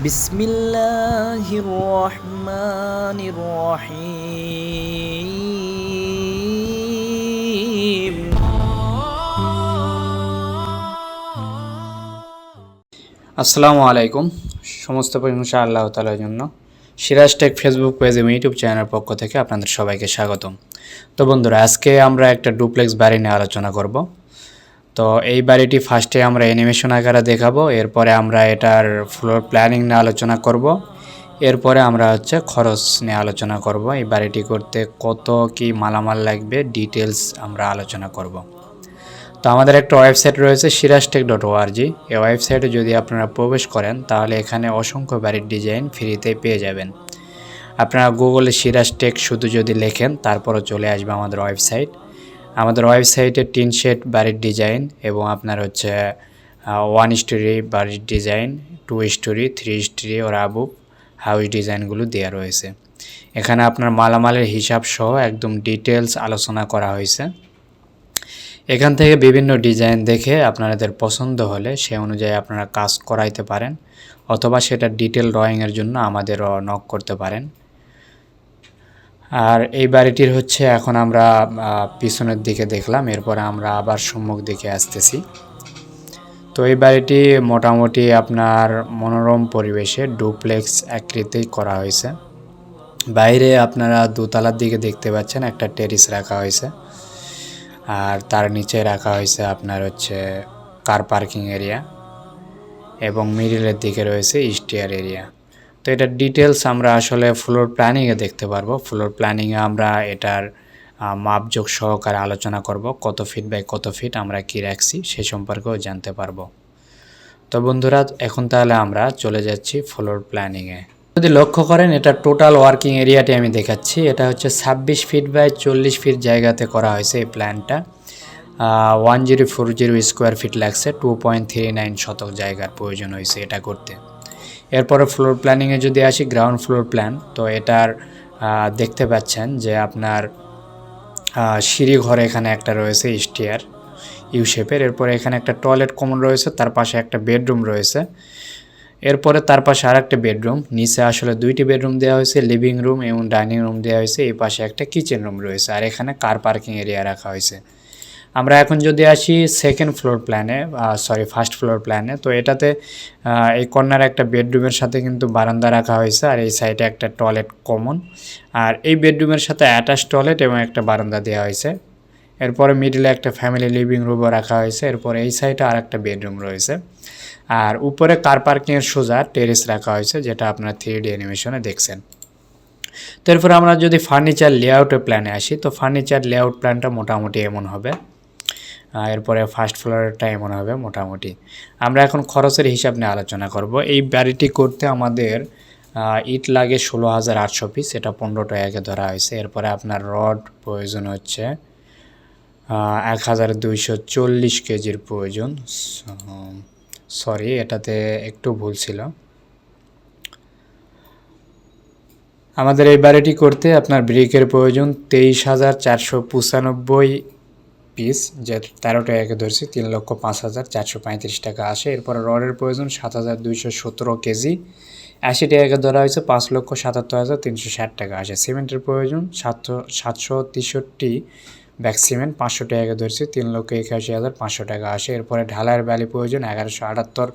বিসমিল্লাহির রহমানির রহিম আসসালামু আলাইকুম সমস্ত প্রশংসা আল্লাহ তালার জন্য সিরাজ টেক ফেসবুক পেজ এবং ইউটিউব চ্যানেলের পক্ষ থেকে আপনাদের সবাইকে স্বাগতম। তো বন্ধুরা, আজকে আমরা একটা ডুপ্লেক্স বাড়ি নিয়ে আলোচনা করব। তো এই বাড়িটি ফার্স্টে আমরা অ্যানিমেশন আকারে দেখাবো, এরপরে আমরা এটার ফ্লোর প্ল্যানিং নিয়ে আলোচনা করব, এরপরে আমরা হচ্ছে খরচ নিয়ে আলোচনা করব এই বাড়িটি করতে কত কি মালামাল লাগবে ডিটেলস আমরা আলোচনা করব। তো আমাদের একটা ওয়েবসাইট রয়েছে সিরাজটেক ডট ওআরজি এই ওয়েবসাইটে যদি আপনারা প্রবেশ করেন, তাহলে এখানে অসংখ্য বাড়ির ডিজাইন ফ্রিতে পেয়ে যাবেন। আপনারা গুগলে সিরাজটেক শুধু যদি লেখেন, তারপরও চলে আসবে আমাদের ওয়েবসাইট আমাদের ওয়েবসাইটে টিন শেড বাড়ির ডিজাইন এবং আপনার হচ্ছে ওয়ান স্টোরি বাড়ির design two storey three storey ওর আবু হাউস ডিজাইনগুলো দেওয়া রয়েছে। এখানে আপনার মালামালের হিসাব সহ একদম ডিটেলস আলোচনা করা হয়েছে। এখান থেকে বিভিন্ন ডিজাইন দেখে আপনাদের পছন্দ হলে সে অনুযায়ী আপনারা কাজ করাইতে পারেন অথবা সেটা ডিটেল ড্রয়িংয়ের জন্য আমাদেরও নক করতে পারেন। আর এই বাড়িটির হচ্ছে এখন আমরা পিছনের দিকে দেখলাম, এরপরে আমরা আবার সম্মুখ দিকে আসতেছি। তো এই বাড়িটি মোটামুটি আপনার মনোরম পরিবেশে ডুপ্লেক্স আকৃতিই করা হয়েছে। বাইরে আপনারা দোতলার দিকে দেখতে পাচ্ছেন একটা টেরিস রাখা হয়েছে। আর তার নিচে রাখা হয়েছে আপনার হচ্ছে কার পার্কিং এরিয়া এবং মিডিলের দিকে রয়েছে স্টিয়ার এরিয়া। তো এটার ডিটেলস আমরা আসলে ফ্লোর প্ল্যানিংয়ে দেখতে পারব। ফ্লোর প্ল্যানিংয়ে আমরা এটার মাপযোগ সহকারে আলোচনা করব। কত ফিট বাই কত ফিট আমরা কি রাখছি সে সম্পর্কেও জানতে পারব। তো বন্ধুরা, এখন তাহলে আমরা চলে যাচ্ছি ফ্লোর প্ল্যানিংয়ে যদি লক্ষ্য করেন, এটা টোটাল ওয়ার্কিং এরিয়াটি আমি দেখাচ্ছি। এটা হচ্ছে ছাব্বিশ ফিট বাই চল্লিশ ফিট জায়গাতে করা হয়েছে এই প্ল্যানটা one zero four zero square feet লাগছে। টু পয়েন্ট থ্রি নাইন শতক জায়গার প্রয়োজন হয়েছে এটা করতে। এরপরে ফ্লোর প্ল্যানিংয়ে যদি আসি গ্রাউন্ড ফ্লোর প্ল্যান তো এটার দেখতে পাচ্ছেন যে আপনার সিঁড়ি ঘরে এখানে একটা রয়েছে স্টিয়ার ইউ শেপের এরপরে এখানে একটা টয়লেট কমন রয়েছে, তার পাশে একটা বেডরুম রয়েছে। এরপরে তার পাশে আর একটা বেডরুম নিচে আসলে দুইটি বেডরুম দেওয়া হয়েছে লিভিং রুম এবং ডাইনিং রুম দেওয়া হয়েছে, এই পাশে একটা কিচেন রুম রয়েছে, আর এখানে কার পার্কিং এরিয়া রাখা হয়েছে। আমরা এখন যদি আসি সেকেন্ড ফ্লোর প্ল্যানে সরি ফার্স্ট ফ্লোর প্ল্যানে তো এটাতে এই কর্নার একটা বেডরুমের সাথে কিন্তু বারান্দা রাখা হয়েছে আর এই সাইডে একটা টয়লেট কমন আর এই বেডরুমের সাথে অ্যাটাচ টয়লেট এবং একটা বারান্দা দেওয়া হয়েছে। এরপরে মিডলে একটা ফ্যামিলি লিভিং রুমও রাখা হয়েছে। এরপরে এই সাইডে আর একটা বেডরুম রয়েছে। আর উপরে কার পার্কিংয়ের সোজা টেরেস রাখা হয়েছে, যেটা আপনারা থ্রি ডি অ্যানিমেশনে দেখছেন। তো আমরা যদি ফার্নিচার লেআউটের প্ল্যানে আসি, তো ফার্নিচার লেআউট প্ল্যানটা মোটামুটি এমন হবে। এরপরে ফার্স্ট ফ্লোরটা এমন হবে মোটামুটি। আমরা এখন খরচের হিসাব নিয়ে আলোচনা করব। এই বাড়িটি করতে আমাদের ইট লাগে ষোলো হাজার আটশো পিস এটা পনেরো টাকাকে ধরা হয়েছে। এরপরে আপনার রড প্রয়োজন হচ্ছে এক হাজার দুইশো চল্লিশ কেজির প্রয়োজন। সরি এটাতে একটু ভুল ছিল। আমাদের এই বাড়িটি করতে আপনার ব্রিকের প্রয়োজন তেইশ হাজার চারশো পঁচানব্বই পিস যে তেরো টাকাকে ধরছি, তিন লক্ষ পাঁচ হাজার চারশো পঁয়ত্রিশ টাকা আসে। এরপর রডের প্রয়োজন, সাত হাজার দুইশো সতেরো কেজি। আশি টাকাকে ধরা হয়েছে, পাঁচ লক্ষ সাতাত্তর হাজার তিনশো ষাট টাকা আসে। সিমেন্টের প্রয়োজন, সাতশো সাতশো তেষট্টি ব্যাগ সিমেন্ট, পাঁচশো টাকাকে ধরছি, তিন লক্ষ একাশি হাজার পাঁচশো টাকা আসে। এরপরে ঢালাইয়ের ব্যালি প্রয়োজন, এগারোশো আটাত্তর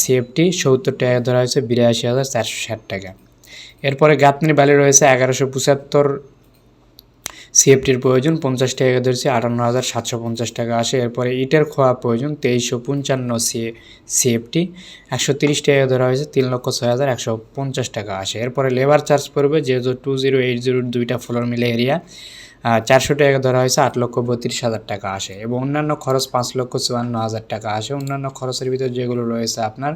সিএফটি সত্তর টাকা ধরা হয়েছে, বিরাশি হাজার চারশো ষাট টাকা। এরপরে গাঁথনির ব্যালি রয়েছে, এগারোশো পঁচাত্তর সিএফটির প্রয়োজন পঞ্চাশ টাকা ধরছে, আটান্ন হাজার সাতশো পঞ্চাশ টাকা আসে। এরপরে ইটের খোয়া প্রয়োজন তেইশশো পঞ্চান্ন সি সিএফটি, একশো তিরিশ টাকা ধরা হয়েছে, তিন লক্ষ ছয় হাজার একশো পঞ্চাশ টাকা আসে। এরপরে লেবার চার্জ পড়বে, যেহেতু টু জিরো এইট জিরোর দুইটা ফ্লোর মিলে এরিয়া চারশো টাকা ধরা হয়েছে, আট লক্ষ বত্রিশ হাজার টাকা আসে। এবং অন্যান্য খরচ পাঁচ লক্ষ চুয়ান্ন হাজার টাকা আসে। অন্যান্য খরচের ভিতর যেগুলো রয়েছে আপনার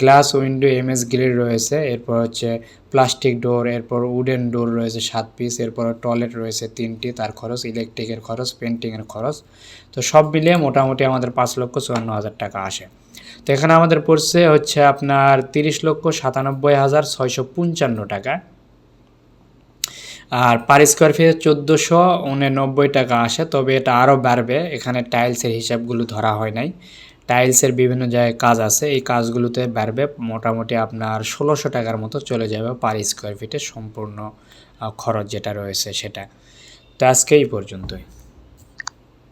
গ্লাস উইন্ডো এমএস গ্রিল রয়েছে, এরপর হচ্ছে প্লাস্টিক ডোর এরপর উডেন ডোর রয়েছে সাত পিস এরপর টয়লেট রয়েছে তিনটি, তার খরচ ইলেকট্রিকের খরচ পেন্টিংয়ের খরচ। তো সব মিলিয়ে মোটামুটি আমাদের পাঁচ লক্ষ চুয়ান্ন হাজার টাকা আসে। তো এখানে আমাদের পড়ছে হচ্ছে আপনার তিরিশ লক্ষ সাতানব্বই হাজার ছয়শো পঞ্চান্ন টাকা। আর পার স্কোয়ার ফিট চোদ্দোশো উননব্বই টাকা আসে, তবে এটা আরও বাড়বে। এখানে টাইলসের হিসাবগুলো ধরা হয় নাই। টাইলসের বিভিন্ন জায়গায় কাজ আছে, এই কাজগুলোতে বাড়বে। মোটামুটি আপনার ষোলোশো টাকার মতো চলে যাবে পার স্কোয়ার ফিটে সম্পূর্ণ খরচ যেটা রয়েছে সেটা। তো আজকে এই পর্যন্তই।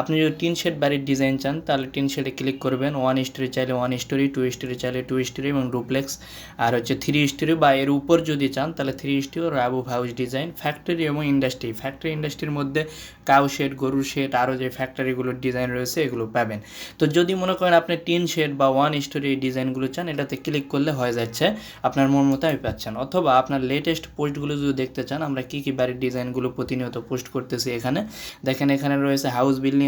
আপনি যদি টিন শেড বাড়ির ডিজাইন চান, তাহলে টিন শেডে ক্লিক করবেন ওয়ান স্টোরি চাইলে ওয়ান স্টোরি টু স্টোরি চাইলে টু স্টোরি এবং ডুপ্লেক্স আর হচ্ছে থ্রি স্টোরি বা এর উপর যদি চান, তাহলে থ্রি স্টোরি ও রাবু হাউস ডিজাইন ফ্যাক্টরি এবং ইন্ডাস্ট্রি ফ্যাক্টরি ইন্ডাস্ট্রির মধ্যে কাউ শেড গরুর শেড আরও যে ফ্যাক্টরিগুলোর ডিজাইন রয়েছে, এগুলো পাবেন। তো যদি মনে করেন আপনি টিন শেড বা ওয়ান স্টোরি ডিজাইনগুলো চান, এটাতে ক্লিক করলে হয়ে যাচ্ছে আপনার মন মতো আমি পাচ্ছেন। অথবা আপনার লেটেস্ট পোস্টগুলো যদি দেখতে চান, আমরা কী কী বাড়ির ডিজাইনগুলো প্রতিনিয়ত পোস্ট করতেছি এখানে। দেখেন এখানে রয়েছে house building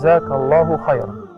جزاك الله خيرا.